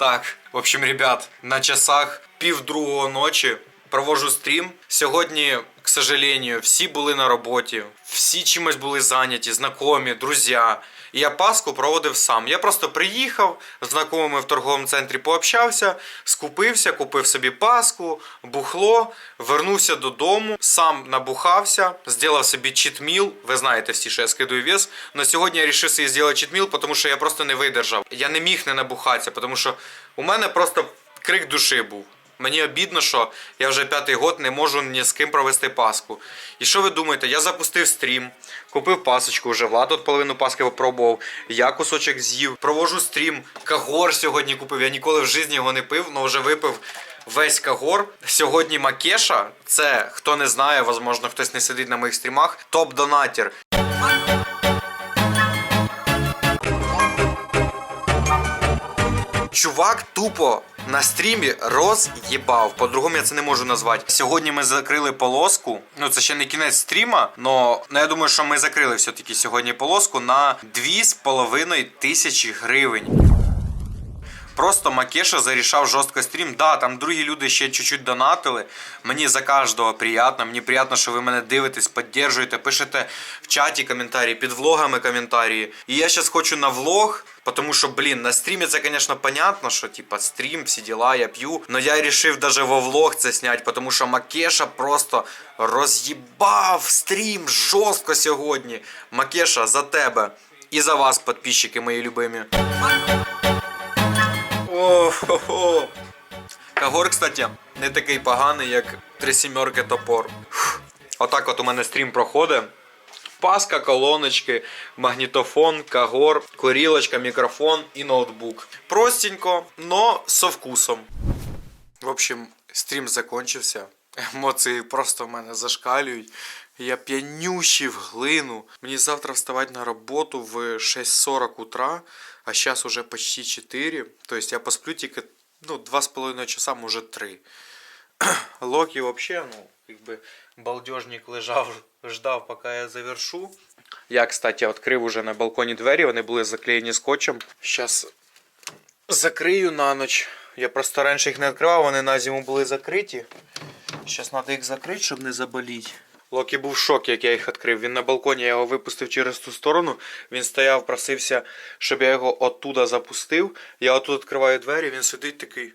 Так, в общем, ребят, на часах пів другого ночі провожу стрім. Сьогодні, к сожалению, всі були на роботі, всі чимось були зайняті, знайомі, друзі. І я Пасху проводив сам. Я просто приїхав з знайомими в торговому центрі пообщався, скупився, купив собі Пасху, бухло, вернувся додому, сам набухався, зробив собі читміл. Ви знаєте всі, що я скидую вес. Но сьогодні я вирішив собі зробити читміл, тому що я просто не видержав. Я не міг не набухатися, тому що у мене просто крик душі був. Мені обідно, що я вже п'ятий год не можу ні з ким провести Пасху. І що ви думаєте? Я запустив стрім, купив пасочку вже, Влад от половину Пасхи попробував, я кусочок з'їв, провожу стрім. Кагор сьогодні купив. Я ніколи в житті його не пив, але вже випив весь кагор. Сьогодні Макеша, це хто не знає, можливо, хтось не сидить на моїх стрімах. Топ-донатір. Чувак тупо на стрімі роз'їбав. По-другому я це не можу назвати. Сьогодні ми закрили полоску. Ну це ще не кінець стріма, но ну, я думаю, що ми закрили все-таки сьогодні полоску на 2,5 тисячі гривень. Просто Макеша зарішав жорстко стрім. Да, там другі люди ще чуть-чуть донатили. Мені за кожного приємно. Мені приємно, що ви мене дивитесь, підтримуєте, пишете в чаті коментарі, під влогами коментарі. І я зараз хочу на влог, тому що, блін, на стрімі це, звісно, понятно, що типа стрім, всі діла, я п'ю. Но я вирішив даже во влог це зняти, тому що Макеша просто роз'їбав стрім жорстко сьогодні. Макеша, за тебе. І за вас, підписчики мої любимі. О-хо-хо. Кагор, кстати, не такий поганий, як три сімерки топор. Отак от у мене стрім проходить. Паска, колоночки, магнітофон, кагор, корілочка, мікрофон і ноутбук. Простенько, но со вкусом. В общем, стрім закончився. Емоції просто в мене зашкалюють. Я п'янющий в глину. Мені завтра вставати на роботу в 6.40 утра, а зараз уже почти 4. Тобто я посплю тільки ну, 2,5 часа, може 3. Локі взагалі, ну, якби балдежник лежав, ждав, поки я завершу. Я, кстати, відкрив уже на балконі двері, вони були заклеєні скотчем. Зараз закрию на ніч. Я просто раніше їх не відкривав, вони на зиму були закриті. Зараз треба їх закрити, щоб не заболіти. Локі був в шокі, як я їх відкрив. Він на балконі, я його випустив через ту сторону. Він стояв, просився, щоб я його оттуда запустив. Я отут відкриваю двері, він сидить такий.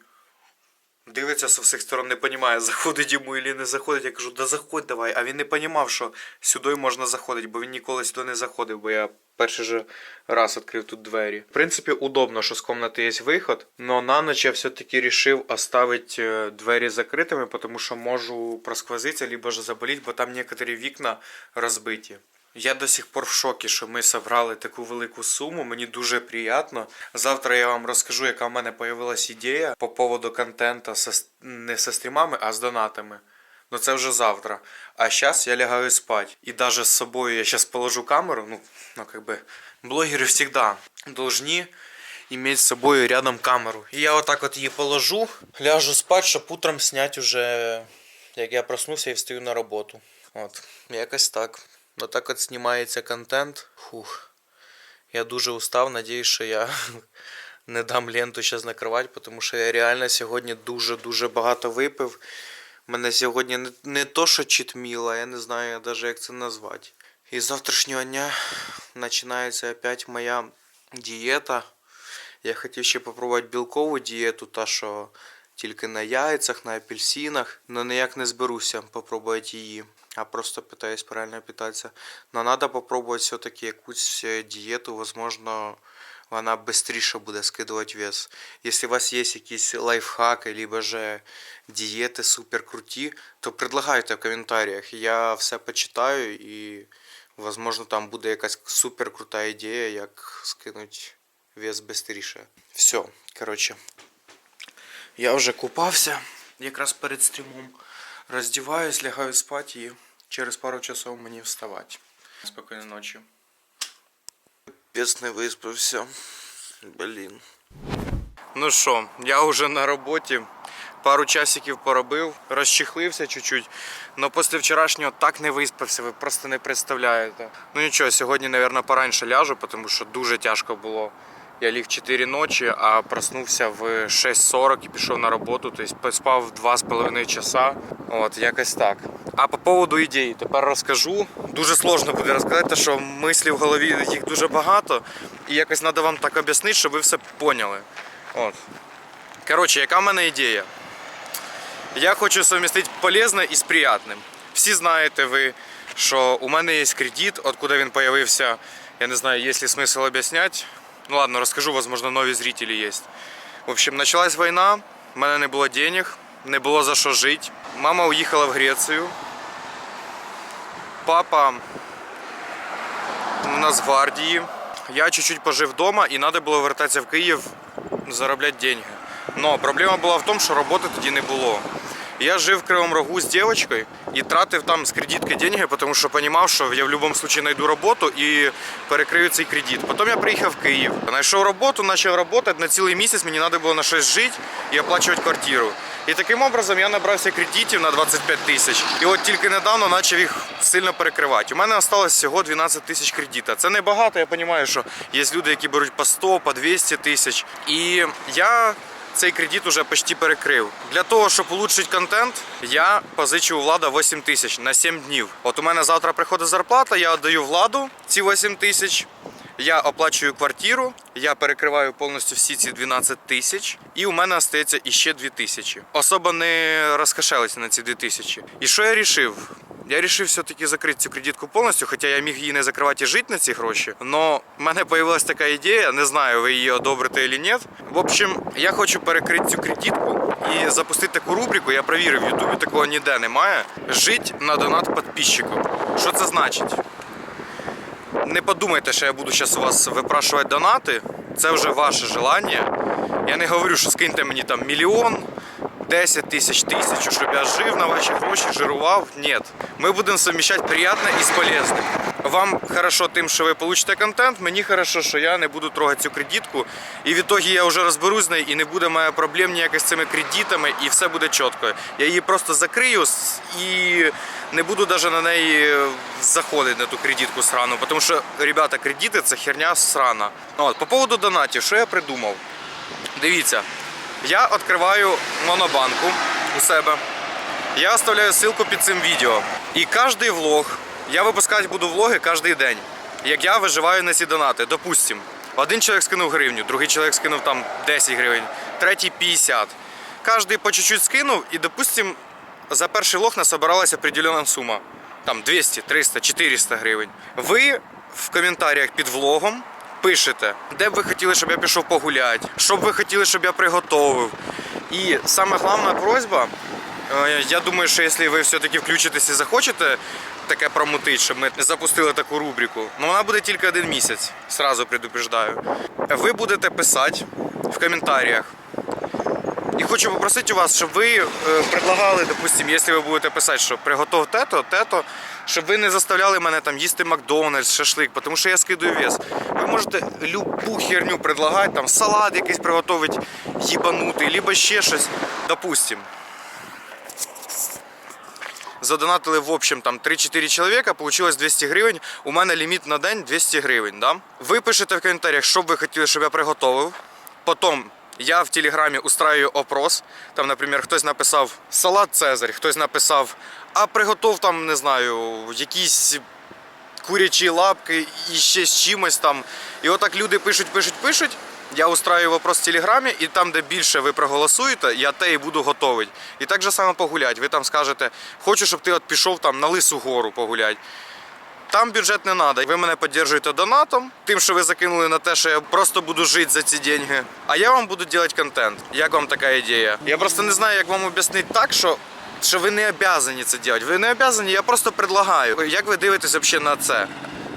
Дивиться з всіх сторон, не розуміє, заходить йому чи не заходить. Я кажу, да заходь давай. А він не розумів, що сюди можна заходити, бо він ніколи сюди не заходив, бо я перший же раз відкрив тут двері. В принципі, удобно, що з кімнати є виход, але на ніч я все-таки вирішив оставити е, двері закритими, тому що можу просквозитися, либо ж заболіти, бо там некоторі вікна розбиті. Я до сих пор в шокі, що ми зібрали таку велику суму. Мені дуже приємно. Завтра я вам розкажу, яка в мене з'явилася ідея по поводу контенту со, не со стрімами, а з донатами. Ну це вже завтра. А зараз я лягаю спать. І навіть з собою я зараз положу камеру. Ну, ну как бы, блогери всегда должны иметь с собой рядом камеру. І я отак от її положу, ляжу спать, щоб утром зняти уже, як я проснувся і встаю на роботу. От, якось так. Отак от знімається контент. Фух. Я дуже устав, надіюсь, що я не дам ленту зараз накривати, тому що я реально сьогодні дуже-дуже багато випив. Мене сьогодні не, не то, що читміло, я не знаю навіть як це назвати. І з завтрашнього дня починається опять моя дієта. Я хотів ще попробувати білкову дієту, та що тільки на яйцях, на апельсинах, але ніяк не зберуся попробувати її. А просто питаюсь правильно питатися. Но надо попробовать все-таки якусь е, дієту, возможно, вона швидше буде скидувати вес. Якщо у вас є якісь лайфхаки, либо же дієти супер круті, то предлагайте в коментарях. Я все почитаю і, возможно, там буде якась супер крута ідея, як скинути вес швидше. Все, коротше. Я вже купався якраз перед стрімом. Роздіваюсь, лягаю спати і через пару часов мені вставати. Спокійної ночі. Пес не виспався. Блін. Ну що, я вже на роботі. Пару часиків поробив, розчехлився чуть-чуть. Но після вчорашнього так не виспався, ви просто не представляєте. Ну нічого, сьогодні, мабуть, пораньше ляжу, тому що дуже тяжко було Я ліг 4 ночі, а проснувся в 6.40 і пішов на роботу. Тобто поспав 2,5 часа. От, якось так. А по поводу ідеї, тепер розкажу. Дуже сложно буде розказати, тому що мислі в голові їх дуже багато. І якось треба вам так об'яснити, щоб ви все поняли. От. Коротше, яка в мене ідея? Я хочу совместити полезне із приятним. Всі знаєте ви, що у мене є кредит, откуда він появився. Я не знаю, є ли смисл об'ясняти. Ну ладно, розкажу, возможно, нові зрителі є. В общем, почалась війна, в мене не було денег, не було за що жити. Мама уїхала в Грецію. Папа у нас в гвардії. Я чуть-чуть пожив вдома і треба було вертатися в Київ заробляти деньги. Но проблема була в тому, що роботи тоді не було. Я жив в Кривому Рогу з дівчинкою і тратив там з кредитки деньги, тому що розумів, що я в будь-якому випадку знайду роботу і перекрию цей кредит. Потім я приїхав в Київ, знайшов роботу, почав працювати на цілий місяць. Мені треба було на щось жити і оплачувати квартиру. І таким образом я набрався кредитів на 25 тисяч. І от тільки недавно почав їх сильно перекривати. У мене залишилось всього 12 тисяч кредита. Це небагато, я розумію, що є люди, які беруть по 100, по 200 тисяч. І я цей кредит уже почти перекрив. Для того, щоб улучшити контент, я позичив у влада 8 тисяч на 7 днів. От у мене завтра приходить зарплата, я віддаю владу ці 8 тисяч. Я оплачую квартиру, я перекриваю повністю всі ці 12 тисяч, і у мене остається іще 2 тисячі. Особо не розкошелися на ці 2 тисячі. І що я вирішив? Я вирішив все-таки закрити цю кредитку повністю, хоча я міг її не закривати і жити на ці гроші. Но в мене з'явилась така ідея, не знаю, ви її одобрите чи ні. В общем, я хочу перекрити цю кредитку і запустити таку рубрику. Я провірив, в Ютубі такого ніде немає. Жить на донат підписчику. Що це значить? Не подумайте, що я буду зараз у вас випрашувати донати. Це вже ваше желання. Я не говорю, що скиньте мені там мільйон, 10 тисяч тисячу, щоб я жив на ваші гроші, жирував. Ні. Ми будемо совмещати приємне із полезним. Вам хорошо тим, що ви получите контент, мені хорошо, що я не буду трогати цю кредитку. І в ітогі я вже розберусь з нею і не буде моя проблем ніяких з цими кредитами, і все буде чітко. Я її просто закрию і не буду навіть на неї е, заходити на ту кредитку срану, тому що, ребята, кредити це херня срана. От, по поводу донатів, що я придумав? Дивіться, я відкриваю монобанку у себе. Я оставляю ссылку під цим відео. І кожний влог, я випускати буду влоги кожен день, як я виживаю на ці донати. Допустим, один чоловік скинув гривню, другий чоловік скинув там 10 гривень, третій 50. Кожний по чуть-чуть скинув, і, допустим, за перший влог насобиралась определена сума. Там 200, 300, 400 гривень. Ви в коментарях під влогом пишете, де б ви хотіли, щоб я пішов погуляти, що б ви хотіли, щоб я приготовив. І саме головна просьба, е, я думаю, що якщо ви все-таки включитесь і захочете таке промутити, щоб ми запустили таку рубрику, ну вона буде тільки один місяць, сразу предупреждаю. Ви будете писати в коментарях. І хочу попросити у вас, щоб ви е, предлагали, допустим, якщо ви будете писати, що приготов те-то, те-то, щоб ви не заставляли мене там їсти Макдональдс, шашлик, тому що я скидаю вес. Ви можете любу херню предлагати, там салат якийсь приготувати, їбанутий, либо ще щось. Допустим. Задонатили в общем там 3-4 чоловіка, получилось 200 гривень. У мене ліміт на день 200 гривень. Да? Ви пишете в коментарях, що б ви хотіли, щоб я приготовив. Потім я в телеграмі устраюю опрос. Там, наприклад, хтось написав салат Цезарь, хтось написав, а приготов там, не знаю, якісь курячі лапки і ще з чимось там. І отак люди пишуть, пишуть, пишуть. Я устраю вопрос в телеграмі, і там, де більше ви проголосуєте, я те і буду готовий. І так же само погуляти. Ви там скажете, хочу, щоб ти от пішов там на лису гору погуляти. Там бюджет не треба. Ви мене підтримуєте донатом, тим, що ви закинули на те, що я просто буду жити за ці деньги. А я вам буду робити контент. Як вам така ідея? Я просто не знаю, як вам об'яснити так, що. Що ви не обязані це робити. Ви не обязані, я просто предлагаю. Як ви дивитесь взагалі на це?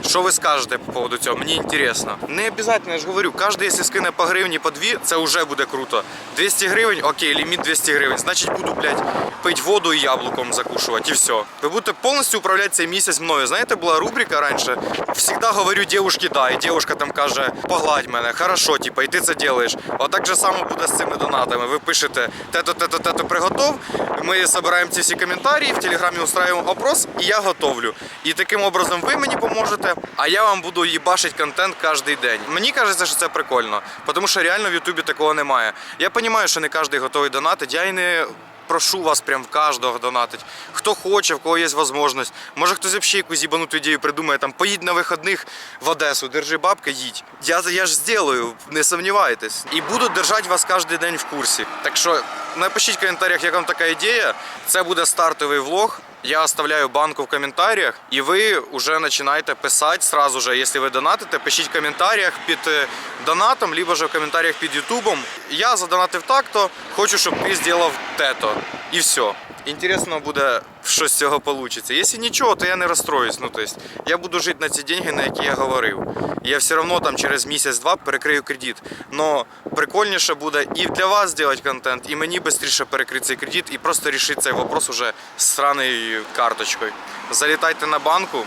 Що ви скажете по поводу цього? Мені інтересно. Не обов'язково, я ж говорю, кожен, якщо скине по гривні, по дві, це вже буде круто. 200 гривень, окей, ліміт 200 гривень. Значить буду, блядь, пити воду і яблуком закушувати, і все. Ви будете повністю управляти цей місяць мною. Знаєте, була рубрика раніше. Всегда говорю девушки да, і дівчинка там каже, погладь мене, хорошо, типа, і ти це робиш. Отак же само буде з цими донатами. Ви пишете тето, тето, тето, приготов. Ми збираємо ці всі коментарі, в телеграмі устраиваємо опрос, і я готовлю. І таким образом ви мені поможете, донатите, а я вам буду їбашить контент кожен день. Мені кажеться, що це прикольно, тому що реально в Ютубі такого немає. Я розумію, що не кожен готовий донатити, я і не прошу вас прям в кожного донатить. Хто хоче, в кого є можливість. Може хтось взагалі якусь їбануту ідею придумає, там поїдь на вихідних в Одесу, держи бабки, їдь. Я, я ж зроблю, не сумнівайтесь. І буду держати вас кожен день в курсі. Так що напишіть в коментарях, як вам така ідея. Це буде стартовий влог. Я оставляю банку в коментарях, і ви вже починаєте писати сразу же, якщо ви донатите, пишіть в коментарях під е, донатом, либо же в коментарях під ютубом. Я задонатив так-то, хочу, щоб ти зробив те-то. І все. Інтересно буде, що з цього вийде. Якщо нічого, то я не розстроюсь. Ну, тобто, я буду жити на ці деньги, на які я говорив. Я все одно там через місяць-два перекрию кредит. Но прикольніше буде і для вас зробити контент, і мені швидше перекрити цей кредит і просто рішити цей вопрос уже з сраною карточкою. Залітайте на банку.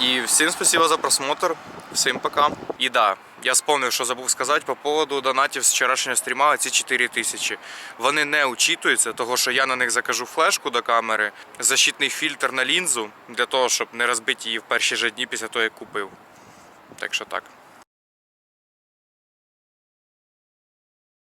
І всім спасибо за просмотр. Всім пока. І да, я вспомнив, що забув сказати по поводу донатів з вчорашнього стріма, ці 4 тисячі. Вони не учитуються, того що я на них закажу флешку до камери, защитний фільтр на лінзу для того, щоб не розбити її в перші ж дні після того, як купив. Так що так.